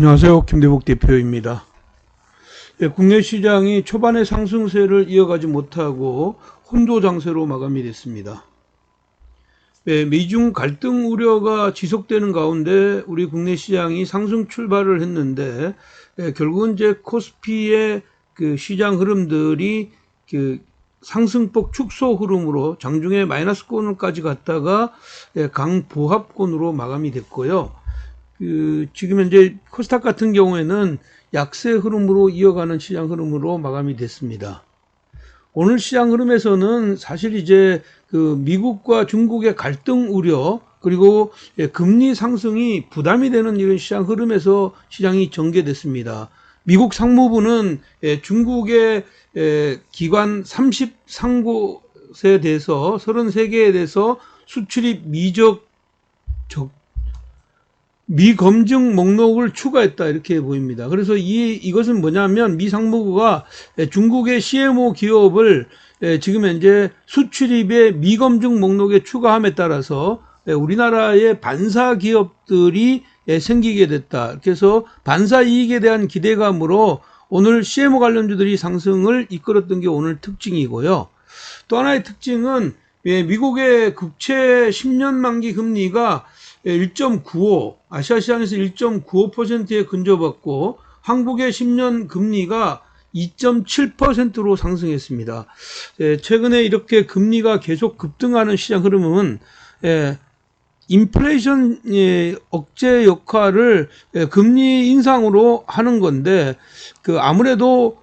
안녕하세요. 김대복 대표입니다. 예, 국내 시장이 초반에 상승세를 이어가지 못하고 혼조 장세로 마감이 됐습니다. 예, 미중 갈등 우려가 지속되는 가운데 우리 국내 시장이 상승 출발을 했는데 예, 결국은 이제 코스피의 그 시장 흐름들이 그 상승폭 축소 흐름으로 장중에 마이너스권까지 갔다가 예, 강보합권으로 마감이 됐고요. 그 지금 현재 코스닥 같은 경우에는 약세 흐름으로 이어가는 시장 흐름으로 마감이 됐습니다. 오늘 시장 흐름에서는 사실 이제 그 미국과 중국의 갈등 우려 그리고 예, 금리 상승이 부담이 되는 이런 시장 흐름에서 시장이 전개됐습니다. 미국 상무부는 예, 중국의 예, 기관 33곳에 대해서 33개에 대해서 수출입 미적 적 미검증 목록을 추가했다 이렇게 보입니다. 그래서 이 이것은 뭐냐면 미 상무부가 중국의 CMO 기업을 지금 현재 수출입의 미검증 목록에 추가함에 따라서 우리나라의 반사 기업들이 생기게 됐다. 그래서 반사 이익에 대한 기대감으로 오늘 CMO 관련주들이 상승을 이끌었던 게 오늘 특징이고요. 또 하나의 특징은 미국의 국채 10년 만기 금리가 1.95 아시아 시장에서 1.95%에 근접했고 한국의 10년 금리가 2.7%로 상승했습니다. 예, 최근에 이렇게 금리가 계속 급등하는 시장 흐름은 예, 인플레이션 예, 억제 역할을 예, 금리 인상으로 하는 건데 그 아무래도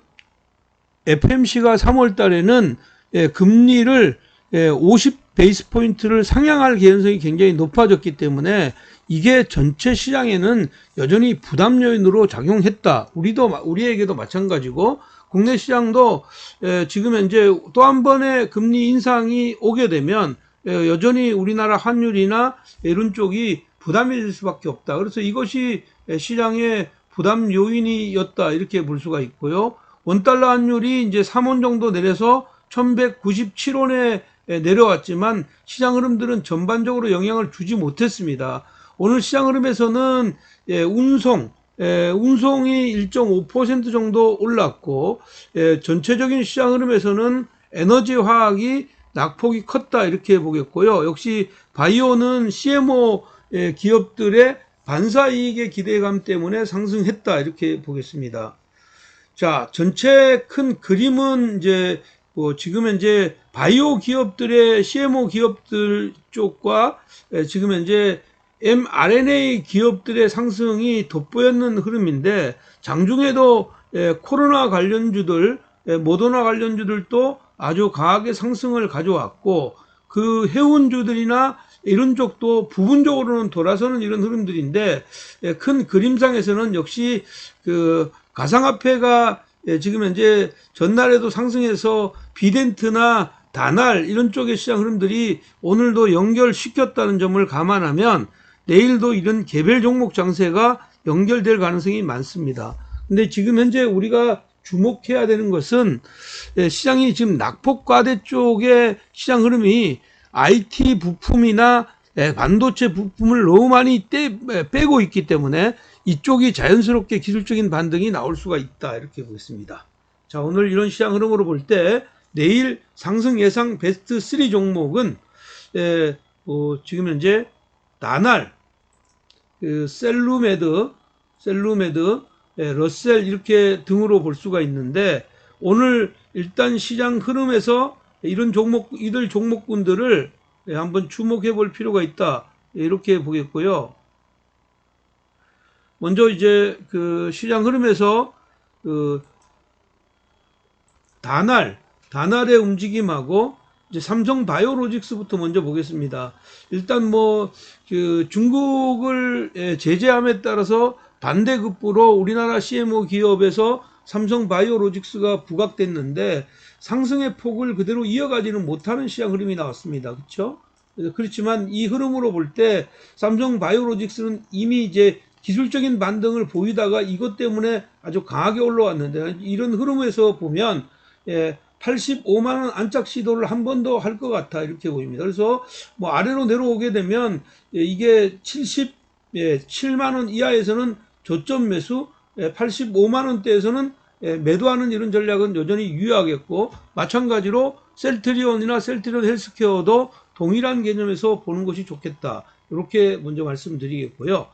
FMC가 3월 달에는 예, 금리를 예, 50 베이스 포인트를 상향할 개연성이 굉장히 높아졌기 때문에 이게 전체 시장에는 여전히 부담 요인으로 작용했다. 우리도 우리에게도 마찬가지고 국내 시장도 예, 지금 현재 또 한 번의 금리 인상이 오게 되면 예, 여전히 우리나라 환율이나 이런 쪽이 부담이 될 수밖에 없다. 그래서 이것이 시장의 부담 요인이었다 이렇게 볼 수가 있고요. 원달러 환율이 이제 3원 정도 내려서 1197원에 내려왔지만 시장 흐름들은 전반적으로 영향을 주지 못했습니다. 오늘 시장 흐름에서는 예, 운송, 예, 운송이 1.5% 정도 올랐고 예, 전체적인 시장 흐름에서는 에너지 화학이 낙폭이 컸다 이렇게 보겠고요. 역시 바이오는 CMO 예, 기업들의 반사 이익의 기대감 때문에 상승했다 이렇게 보겠습니다. 자, 전체 큰 그림은 이제 뭐 지금 현재 바이오 기업들의 CMO 기업들 쪽과 지금 현재 mRNA 기업들의 상승이 돋보였는 흐름인데 장중에도 코로나 관련주들, 모더나 관련주들도 아주 강하게 상승을 가져왔고 그 해운주들이나 이런 쪽도 부분적으로는 돌아서는 이런 흐름들인데 큰 그림상에서는 역시 그 가상화폐가 지금 현재 전날에도 상승해서 비덴트나 다날 이런 쪽의 시장 흐름들이 오늘도 연결시켰다는 점을 감안하면 내일도 이런 개별 종목 장세가 연결될 가능성이 많습니다. 근데 지금 현재 우리가 주목해야 되는 것은 시장이 지금 낙폭과대 쪽의 시장 흐름이 IT 부품이나 반도체 부품을 너무 많이 떼, 빼고 있기 때문에 이쪽이 자연스럽게 기술적인 반등이 나올 수가 있다 이렇게 보겠습니다. 자 오늘 이런 시장 흐름으로 볼 때 내일 상승 예상 베스트 3 종목은 에, 어, 지금 현재 나날, 그 셀루메드, 셀루메드, 에, 러셀 이렇게 등으로 볼 수가 있는데 오늘 일단 시장 흐름에서 이런 종목 이들 종목군들을 한번 주목해 볼 필요가 있다 이렇게 보겠고요. 먼저 이제 그 시장 흐름에서 그 다날 다날의 움직임하고 이제 삼성 바이오로직스부터 먼저 보겠습니다. 일단 뭐 그 중국을 예, 제재함에 따라서 반대급부로 우리나라 CMO 기업에서 삼성 바이오로직스가 부각됐는데 상승의 폭을 그대로 이어가지는 못하는 시장 흐름이 나왔습니다. 그렇죠? 그렇지만 이 흐름으로 볼 때 삼성 바이오로직스는 이미 이제 기술적인 반등을 보이다가 이것 때문에 아주 강하게 올라왔는데 이런 흐름에서 보면 예, 85만 원 안착 시도를 한 번 더 할 것 같아 이렇게 보입니다. 그래서 뭐 아래로 내려오게 되면 예, 이게 70, 예, 7만 원 이하에서는 저점 매수 85만 원대에서는 예, 매도하는 이런 전략은 여전히 유효하겠고 마찬가지로 셀트리온이나 셀트리온 헬스케어도 동일한 개념에서 보는 것이 좋겠다. 이렇게 먼저 말씀드리겠고요.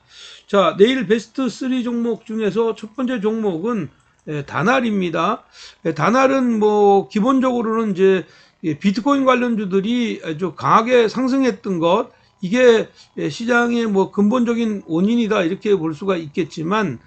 자, 내일 베스트 3 종목 중에서 첫 번째 종목은 예, 다날입니다. 예, 뭐 기본적으로는 이제 예, 비트코인 관련주들이 아주 강하게 상승했던 것 이게 예, 시장의 뭐 근본적인 원인이다 이렇게 볼 수가 있겠지만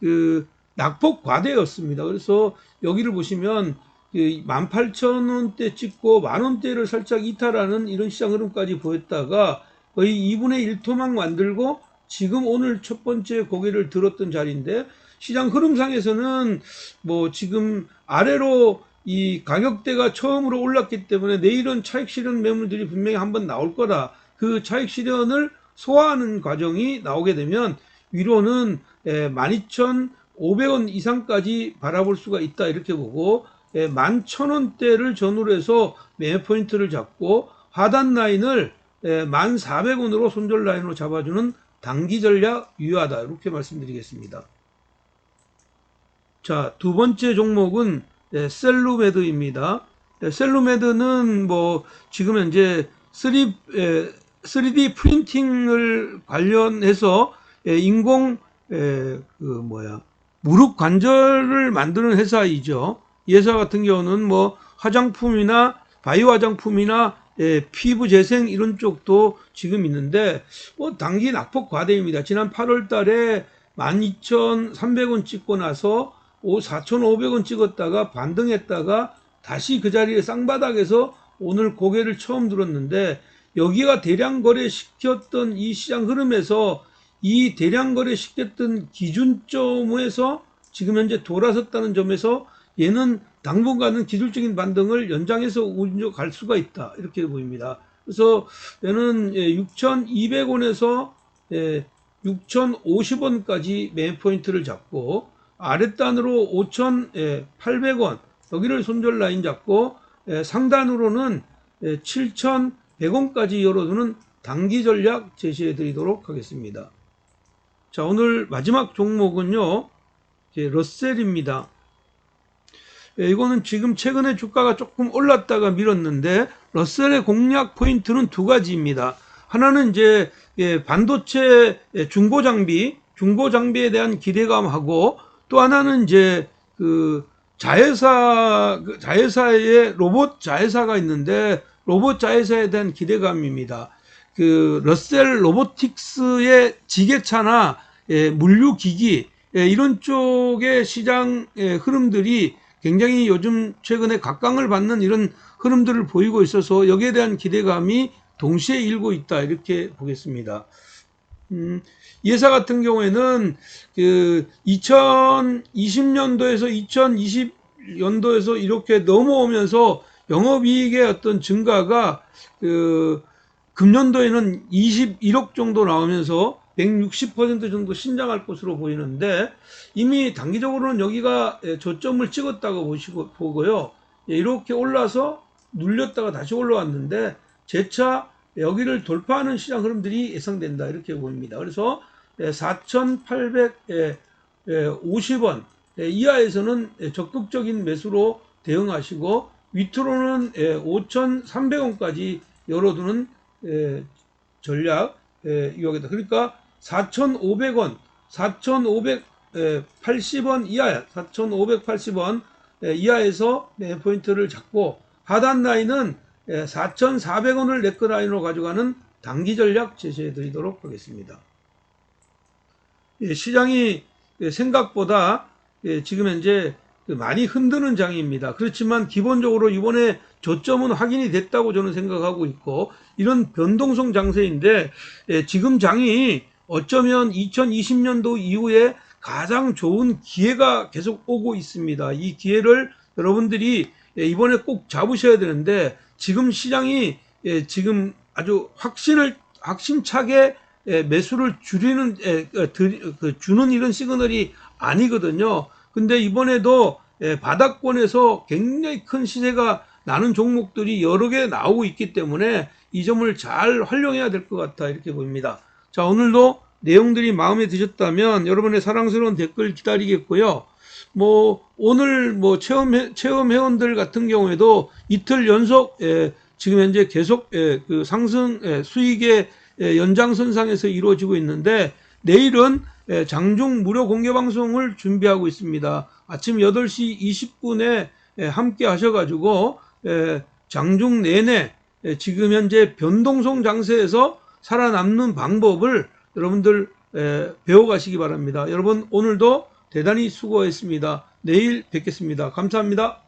그 낙폭 과대였습니다. 그래서 여기를 보시면 그 18,000원대 찍고 만원대를 살짝 이탈하는 이런 시장 흐름까지 보였다가 거의 2분의 1토막 만들고 지금 오늘 첫 번째 고개를 들었던 자리인데 시장 흐름상에서는 뭐 지금 아래로 이 가격대가 처음으로 올랐기 때문에 내일은 차익 실현 매물들이 분명히 한번 나올 거다. 그 차익 실현을 소화하는 과정이 나오게 되면 위로는 12,500원 이상까지 바라볼 수가 있다 이렇게 보고 11,000원대를 전후로 해서 매매 포인트를 잡고 하단 라인을 1,400원으로 손절 라인으로 잡아주는 단기 전략 유효하다 이렇게 말씀드리겠습니다. 자, 두 번째 종목은 예, 셀루메드입니다. 예, 셀루메드는 뭐 지금 현재 3, 예, 3D 프린팅을 관련해서 예, 인공 예, 그 뭐야 무릎 관절을 만드는 회사이죠. 이 회사 같은 경우는 뭐 화장품이나 바이오 화장품이나 예, 피부 재생 이런 쪽도 지금 있는데 뭐 단기 낙폭 과대입니다. 지난 8월 달에 12,300원 찍고 나서 4,500원 찍었다가 반등했다가 다시 그 자리에 쌍바닥에서 오늘 고개를 처음 들었는데 여기가 대량 거래 시켰던 이 시장 흐름에서 이 대량 거래 시켰던 기준점에서 지금 현재 돌아섰다는 점에서 얘는 당분간은 기술적인 반등을 연장해서 우려 갈 수가 있다 이렇게 보입니다. 그래서 얘는 6,200원에서 6,050원까지 매매 포인트를 잡고 아랫단으로 5,800원 여기를 손절 라인 잡고 상단으로는 7,100원까지 열어두는 단기 전략 제시해 드리도록 하겠습니다. 자 오늘 마지막 종목은요 러셀입니다. 이거는 지금 최근에 주가가 조금 올랐다가 밀었는데 러셀의 공략 포인트는 두 가지입니다. 하나는 이제 반도체 중고 장비, 중고 장비에 대한 기대감하고 또 하나는 이제 그 자회사 그 자회사의 로봇 자회사가 있는데 로봇 자회사에 대한 기대감입니다. 그 러셀 로보틱스의 지게차나 예, 물류기기 예, 이런 쪽의 시장 예, 흐름들이 굉장히 요즘 최근에 각광을 받는 이런 흐름들을 보이고 있어서 여기에 대한 기대감이 동시에 일고 있다 이렇게 보겠습니다. 음, 이 회사 같은 경우에는 그 2020년도에서 2020년도에서 이렇게 넘어오면서 영업이익의 어떤 증가가 그 금년도에는 21억 정도 나오면서 160% 정도 신장할 것으로 보이는데 이미 단기적으로는 여기가 저점을 찍었다고 보시고 보고요. 이렇게 올라서 눌렸다가 다시 올라왔는데 재차 여기를 돌파하는 시장 흐름들이 예상된다 이렇게 보입니다. 그래서 4,850원 이하에서는 적극적인 매수로 대응하시고 위트로는 5,300원까지 열어두는 전략 이용하겠다. 그러니까 4,500원, 4,580원 이하, 4,580원 이하에서 포인트를 잡고 하단 라인은 4,400원을 네크 라인으로 가져가는 단기 전략 제시해 드리도록 하겠습니다. 예, 시장이 생각보다 예, 지금 현재 많이 흔드는 장입니다. 그렇지만 기본적으로 이번에 저점은 확인이 됐다고 저는 생각하고 있고 이런 변동성 장세인데 예, 지금 장이 어쩌면 2020년도 이후에 가장 좋은 기회가 계속 오고 있습니다. 이 기회를 여러분들이 이번에 꼭 잡으셔야 되는데 지금 시장이 지금 아주 확신을 확신차게 예, 매수를 줄이는 예, 그, 주는 이런 시그널이 아니거든요. 근데 이번에도 예, 바닥권에서 굉장히 큰 시세가 나는 종목들이 여러 개 나오고 있기 때문에 이 점을 잘 활용해야 될 것 같다 이렇게 보입니다. 자 오늘도 내용들이 마음에 드셨다면 여러분의 사랑스러운 댓글 기다리겠고요. 뭐 오늘 뭐 체험 체험 회원들 같은 경우에도 이틀 연속 예, 지금 현재 계속 예, 그 상승 예, 수익의 예, 연장선상에서 이루어지고 있는데 내일은 예, 장중 무료 공개 방송을 준비하고 있습니다. 아침 8시 20분에 예, 함께 하셔가지고 예, 장중 내내 예, 지금 현재 변동성 장세에서 살아남는 방법을 여러분들 예, 배워가시기 바랍니다. 여러분 오늘도 대단히 수고했습니다. 내일 뵙겠습니다. 감사합니다.